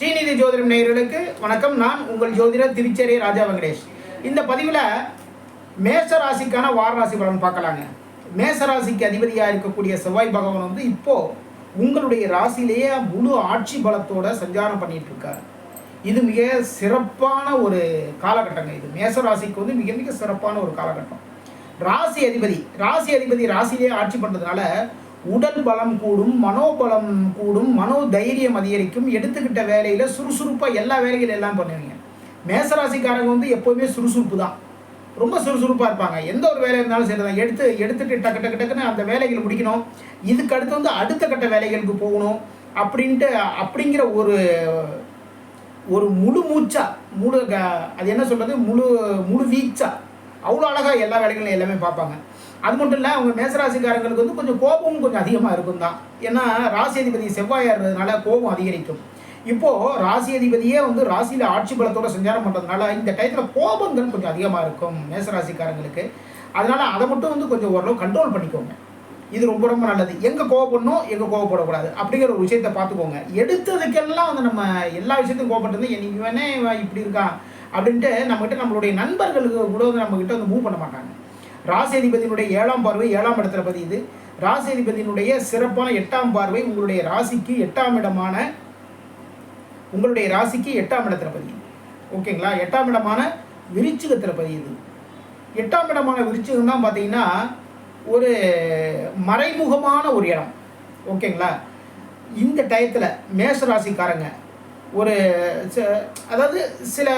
ஸ்ரீநிதி ஜோதிடம் நேயர்களுக்கு வணக்கம். நான் உங்கள் ஜோதிடர் திருச்சேரி ராஜா வெங்கடேஷ். இந்த பதிவில் மேச ராசிக்கான வார ராசி பலன் பார்க்கலாங்க. மேச ராசிக்கு அதிபதியாக இருக்கக்கூடிய செவ்வாய் பகவான் வந்து இப்போது உங்களுடைய ராசியிலேயே முழு ஆட்சி பலத்தோட சஞ்சாரம் பண்ணிட்டு இருக்காரு இது மிக சிறப்பான ஒரு காலகட்டங்க இது. மேச ராசிக்கு வந்து மிக மிக சிறப்பான ஒரு காலகட்டம். ராசி அதிபதி ராசி அதிபதி ராசியிலேயே ஆட்சி பண்ணுறதுனால உடல் பலம் கூடும் மனோபலம் கூடும் மனோ தைரியம் அதிகரிக்கும். எடுத்துக்கிட்ட வேலையில் சுறுசுறுப்பாக எல்லா வேலைகளும் எல்லாம் பண்ணுவீங்க. மேசராசிக்காரங்க வந்து எப்போவுமே சுறுசுறுப்பு தான். ரொம்ப சுறுசுறுப்பாக இருப்பாங்க. எந்த ஒரு வேலை இருந்தாலும் சரி தான். எடுத்து எடுத்துட்டு டக்கு டக்கு டக்குன்னு அந்த வேலைகளை முடிக்கணும். இதுக்கு அடுத்து வந்து அடுத்த கட்ட வேலைகளுக்கு போகணும். அப்படின்ட்டு அப்படிங்கிற ஒரு ஒரு முழு மூச்சா முழு க- அது என்ன சொல்கிறது முழு முழு வீச்சா அவ்வளோ அழகாக எல்லா வேலைகளும் எல்லாமே பார்ப்பாங்க. அது மட்டும் இல்லை அவங்க மேசராசிக்காரங்களுக்கு வந்து கொஞ்சம் கோபமும் கொஞ்சம் அதிகமாக இருக்கும் தான் ஏன்னா ராசி அதிபதி செவ்வாயாக இருந்ததுனால கோபம் அதிகரிக்கும். இப்போது ராசி அதிபதியே வந்து ராசியில் ஆட்சி பலத்தோட சஞ்சாரம் பண்ணுறதுனால இந்த டயத்தில் கோபங்கள் கொஞ்சம் அதிகமாக இருக்கும் மேசராசிக்காரங்களுக்கு. அதனால் அதை மட்டும் வந்து கொஞ்சம் ஓரளவு கண்ட்ரோல் பண்ணிக்கோங்க. இது ரொம்ப ரொம்ப நல்லது. எங்கே கோவப்படணும் எங்கே கோவப்படக்கூடாது அப்படிங்கிற ஒரு விஷயத்தை பார்த்துக்கோங்க. எடுத்ததுக்கெல்லாம் வந்து நம்ம எல்லா விஷயத்தையும் கோவப்பட்டு இவனே வேணே இப்படி இருக்கான் அப்படின்ட்டு நம்மகிட்ட நம்மளுடைய நண்பர்களுக்கு கூட வந்து நம்மக்கிட்ட வந்து மூவ் பண்ண மாட்டாங்க. ராசி ஏழாம் பார்வை ஏழாம் இடத்துல பதியுது. ராசி சிறப்பான எட்டாம் பார்வை உங்களுடைய ராசிக்கு எட்டாம் இடமான உங்களுடைய ராசிக்கு எட்டாம் இடத்துல பதியுது. ஓகேங்களா எட்டாம் இடமான விருச்சிகத்தில் பதியுது. எட்டாம் இடமான விருச்சிகம் தான் பார்த்தீங்கன்னா ஒரு மறைமுகமான ஒரு இடம். ஓகேங்களா இந்த டயத்தில் மேஷ ராசிக்காரங்க ஒரு ச- அதாவது சில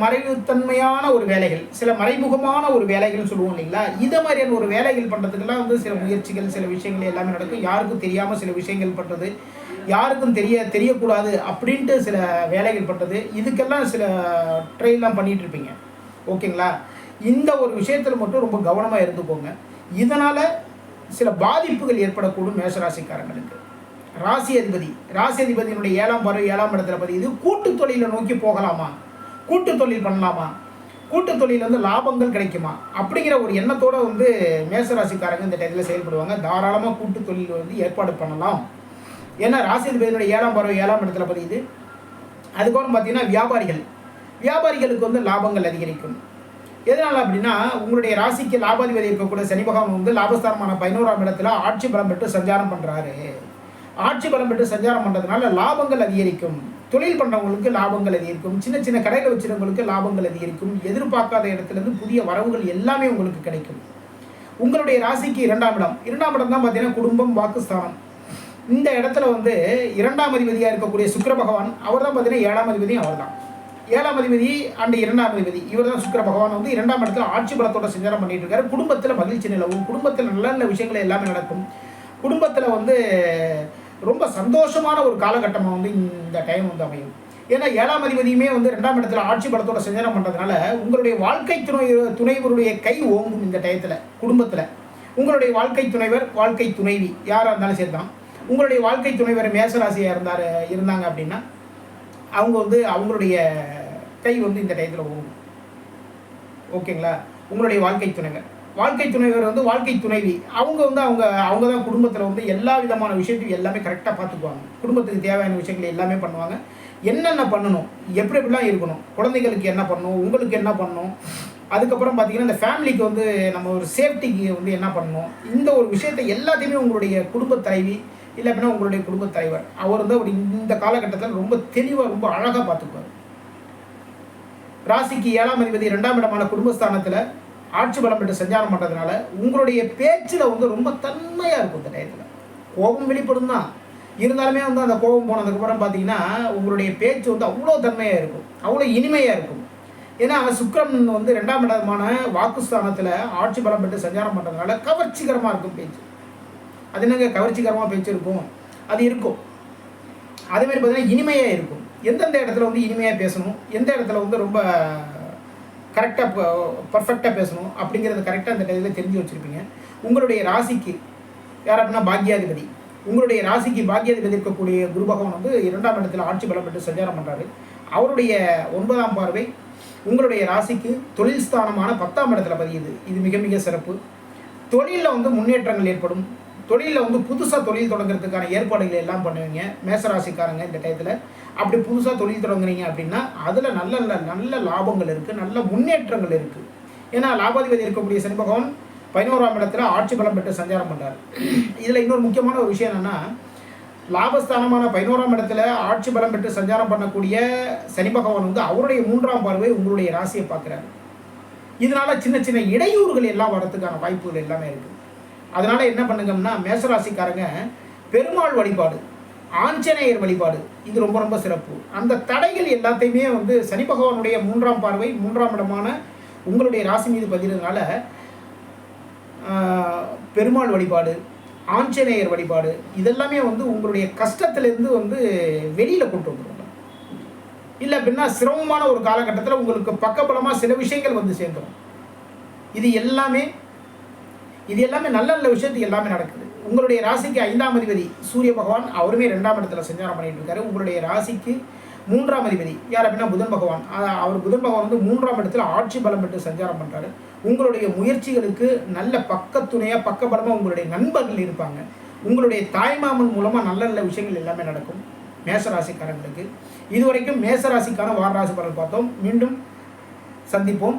மறைவுத்தன்மையான ஒரு வேலைகள் சில மறைமுகமான ஒரு வேலைகள்னு சொல்லுவோம் இல்லைங்களா? இதை மாதிரியான ஒரு வேலைகள் பண்ணுறதுக்கெல்லாம் வந்து சில முயற்சிகள் சில விஷயங்கள் எல்லாமே நடக்கும். யாருக்கும் தெரியாமல் சில விஷயங்கள் பண்ணுறது யாருக்கும் தெரிய தெரியக்கூடாது அப்படின்ட்டு சில வேலைகள் பண்ணுறது இதுக்கெல்லாம் சில ட்ரெயின்லாம் பண்ணிகிட்ருப்பீங்க இருப்பீங்க ஓகேங்களா? இந்த ஒரு விஷயத்தில் மட்டும் ரொம்ப கவனமாக இருந்துக்கோங்க. இதனால் சில பாதிப்புகள் ஏற்படக்கூடும் மேஷராசிக்காரங்களுக்கு. ராசி அதிபதி. ராசி அதிபதியினுடைய ஏழாம் பார்வை ஏழாம் இடத்துல பதியுது கூட்டு தொழிலை நோக்கி போகலாமா? கூட்டு தொழில் பண்ணலாமா? கூட்டு தொழில் வந்து லாபங்கள் கிடைக்குமா? அப்படிங்கிற ஒரு எண்ணத்தோடு வந்து மேசராசிக்காரங்க இந்த டைத்தில் செயல்படுவாங்க. தாராளமாக கூட்டு தொழில் வந்து ஏற்பாடு பண்ணலாம். ஏன்னா ராசி அதிபதியினுடைய ஏழாம் பார்வை ஏழாம் இடத்துல பதியுது அதுக்கப்புறம் பார்த்தீங்கன்னா வியாபாரிகள். வியாபாரிகளுக்கு வந்து லாபங்கள் அதிகரிக்கும். எதனால் அப்படின்னா உங்களுடைய ராசிக்கு லாபாதிபதி இருக்கக்கூடிய சனி பகவான் வந்து லாபஸ்தானமான பதினோராம் இடத்துல ஆட்சி பலம் பெற்று சஞ்சாரம் பண்ணுறாரு ஆட்சி பலம் பெற்று சஞ்சாரம் பண்ணுறதுனால லாபங்கள் அதிகரிக்கும். தொழில் பண்ணுறவங்களுக்கு லாபங்கள் அதிகரிக்கும். சின்ன சின்ன கடையில் வச்சுருவங்களுக்கு லாபங்கள் அதிகரிக்கும். எதிர்பார்க்காத இடத்துலேருந்து புதிய வரவுகள் எல்லாமே உங்களுக்கு கிடைக்கும். உங்களுடைய ராசிக்கு இரண்டாம் இடம். இரண்டாம் இடம் தான் பார்த்தீங்கன்னா குடும்பம் வாக்குஸ்தானம். இந்த இடத்துல வந்து இரண்டாம் அதிபதியாக இருக்கக்கூடிய சுக்கர பகவான் அவர் தான் பார்த்தீங்கன்னா ஏழாம் அதிபதியும் அவர் தான் ஏழாம் அதிபதி அண்ட் இரண்டாம் அதிபதி இவர் தான் சுக்கர பகவான். வந்து இரண்டாம் இடத்துல ஆட்சி பலத்தோட சஞ்சாரம் பண்ணிட்டு இருக்காரு குடும்பத்தில் மகிழ்ச்சி நிலவும். குடும்பத்தில் நல்ல நல்ல விஷயங்கள் எல்லாமே நடக்கும். குடும்பத்தில் வந்து ரொம்ப சந்தோஷமான ஒரு காலகட்டமாக வந்து இந்த டைம் வந்து அமையும். ஏன்னா ஏழாம் அதிபதியுமே வந்து ரெண்டாம் இடத்துல ஆட்சி பலத்தோட சஞ்சாரம் பண்ணுறதுனால உங்களுடைய வாழ்க்கை துணை துணைவருடைய கை ஓங்கும் இந்த டயத்தில் குடும்பத்தில். உங்களுடைய வாழ்க்கை துணைவர் வாழ்க்கை துணைவி யாராக இருந்தாலும் சரி தான் உங்களுடைய வாழ்க்கை துணைவர் மேசராசியாக இருந்தார் இருந்தாங்க அப்படின்னா அவங்க வந்து அவங்களுடைய கை வந்து இந்த டயத்தில் ஓங்கும். ஓகேங்களா? உங்களுடைய வாழ்க்கை துணைவர். வாழ்க்கை துணைவர் வந்து வாழ்க்கை துணைவி. அவங்க வந்து அவங்க அவங்க தான் குடும்பத்தில் வந்து எல்லா விதமான விஷயத்தையும் எல்லாமே கரெக்டாக பார்த்துக்குவாங்க. குடும்பத்துக்கு தேவையான விஷயங்களை எல்லாமே பண்ணுவாங்க. என்னென்ன பண்ணணும்? எப்படி எப்படிலாம் இருக்கணும்? குழந்தைகளுக்கு என்ன பண்ணணும்? உங்களுக்கு என்ன பண்ணணும்? அதுக்கப்புறம் பார்த்தீங்கன்னா இந்த ஃபேமிலிக்கு வந்து நம்ம ஒரு சேஃப்டிக்கு வந்து என்ன பண்ணணும்? இந்த ஒரு விஷயத்தை எல்லாத்தையுமே உங்களுடைய குடும்பத் தலைவி இல்லை அப்படின்னா உங்களுடைய குடும்பத் தலைவர் அவர் வந்து அப்படி இந்த காலகட்டத்தில் ரொம்ப தெளிவாக ரொம்ப அழகாக பார்த்துக்குவார். ராசிக்கு ஏழாம் அதிபதி இரண்டாம் இடமான குடும்பஸ்தானத்தில் ஆட்சி பலம் பெற்று சஞ்சாரம் பண்ணுறதுனால உங்களுடைய பேச்சில் வந்து ரொம்ப தன்மையாக இருக்கும் இந்த டயத்தில். கோபம் வெளிப்படும் தான். இருந்தாலுமே வந்து அந்த கோபம் போனதுக்கப்புறம் பார்த்தீங்கன்னா உங்களுடைய பேச்சு வந்து அவ்வளோ தன்மையாக இருக்கும். அவ்வளோ இனிமையாக இருக்கும். ஏன்னா சுக்கரன் வந்து ரெண்டாம் இடமான வாக்குஸ்தானத்தில் ஆட்சி பலம் பெற்று சஞ்சாரம் பண்ணுறதுனால கவர்ச்சிகரமாக இருக்கும் பேச்சு. அது என்னங்க? கவர்ச்சிகரமாக பேச்சு இருக்கும். அது இருக்கும். அதேமாதிரி பார்த்தீங்கன்னா இனிமையாக இருக்கும். எந்தெந்த இடத்துல வந்து இனிமையாக பேசணும்? எந்த இடத்துல வந்து ரொம்ப கரெக்டாக பர்ஃபெக்டாக பேசணும் அப்படிங்கிறத கரெக்டாக அந்த கதையில் தெரிஞ்சு வச்சுருப்பீங்க. உங்களுடைய ராசிக்கு யார் அப்படின்னா பாக்யாதிபதி. உங்களுடைய ராசிக்கு பாக்யாதிபதி இருக்கக்கூடிய குரு பகவான் வந்து இரண்டாம் இடத்தில் ஆட்சி பலம் பெற்று சஞ்சாரம் பண்ணுறாரு அவருடைய ஒன்பதாம் பார்வை உங்களுடைய ராசிக்கு தொழில் ஸ்தானமான பத்தாம் இடத்துல பதியுது. இது மிக மிக சிறப்பு. தொழிலில் வந்து முன்னேற்றங்கள் ஏற்படும். தொழிலில் வந்து புதுசாக தொழில் தொடங்குறதுக்கான ஏற்பாடுகள் எல்லாம் பண்ணுவீங்க. மேசராசிக்காரங்க இந்த டயத்தில். அப்படி புதுசாக தொழில் தொடங்குறீங்க அப்படின்னா அதில் நல்ல நல்ல நல்ல லாபங்கள் இருக்குது நல்ல முன்னேற்றங்கள் இருக்குது ஏன்னா லாபாதிபதி இருக்கக்கூடிய சனி பகவான் பதினோராம் இடத்துல ஆட்சி பலம் பெற்று சஞ்சாரம் பண்ணுறாரு இதில் இன்னொரு முக்கியமான ஒரு விஷயம் என்னென்னா லாபஸ்தானமான பதினோராம் இடத்துல ஆட்சி பலம் பெற்று சஞ்சாரம் பண்ணக்கூடிய சனி பகவான் வந்து அவருடைய மூன்றாம் பார்வை உங்களுடைய ராசியை பார்க்குறாரு. இதனால சின்ன சின்ன இடையூறுகள் எல்லாம் வரதுக்கான வாய்ப்புகள் எல்லாமே இருக்குது அதனால் என்ன பண்ணுங்கன்னா மேசராசிக்காரங்க பெருமாள் வழிபாடு ஆஞ்சநேயர் வழிபாடு இது ரொம்ப ரொம்ப சிறப்பு. அந்த தடைகள் எல்லாத்தையுமே வந்து சனி பகவானுடைய மூன்றாம் பார்வை மூன்றாம் இடமான உங்களுடைய ராசி மீது பதினதுனால பெருமாள் வழிபாடு ஆஞ்சநேயர் வழிபாடு இதெல்லாமே வந்து உங்களுடைய கஷ்டத்திலேருந்து வந்து வெளியில் கொண்டு வந்துருங்க. இல்லை அப்படின்னா சிரமமான ஒரு காலகட்டத்தில் உங்களுக்கு பக்கபலமாக சில விஷயங்கள் வந்து சேர்ந்துடும் இது எல்லாமே இது எல்லாமே நல்ல நல்ல விஷயத்துக்கு எல்லாமே நடக்குது. உங்களுடைய ராசிக்கு ஐந்தாம் அதிபதி சூரிய பகவான் அவருமே ரெண்டாம் இடத்துல சஞ்சாரம் பண்ணிட்டு இருக்காரு. உங்களுடைய ராசிக்கு மூன்றாம் அதிபதி யார் அப்படின்னா புதன் பகவான். அவர் புதன் பகவான் வந்து மூன்றாம் இடத்துல ஆட்சி பலம் பெற்று சஞ்சாரம் பண்ணுறாரு உங்களுடைய முயற்சிகளுக்கு நல்ல பக்கத்துணையாக பக்கபலமாக உங்களுடைய நண்பர்கள் இருப்பாங்க. உங்களுடைய தாய்மாமன் மூலமாக நல்ல நல்ல விஷயங்கள் எல்லாமே நடக்கும் மேசராசிக்காரங்களுக்கு. இதுவரைக்கும் மேசராசிக்கான வாரராசி பலன் பார்த்தோம். மீண்டும் சந்திப்போம்.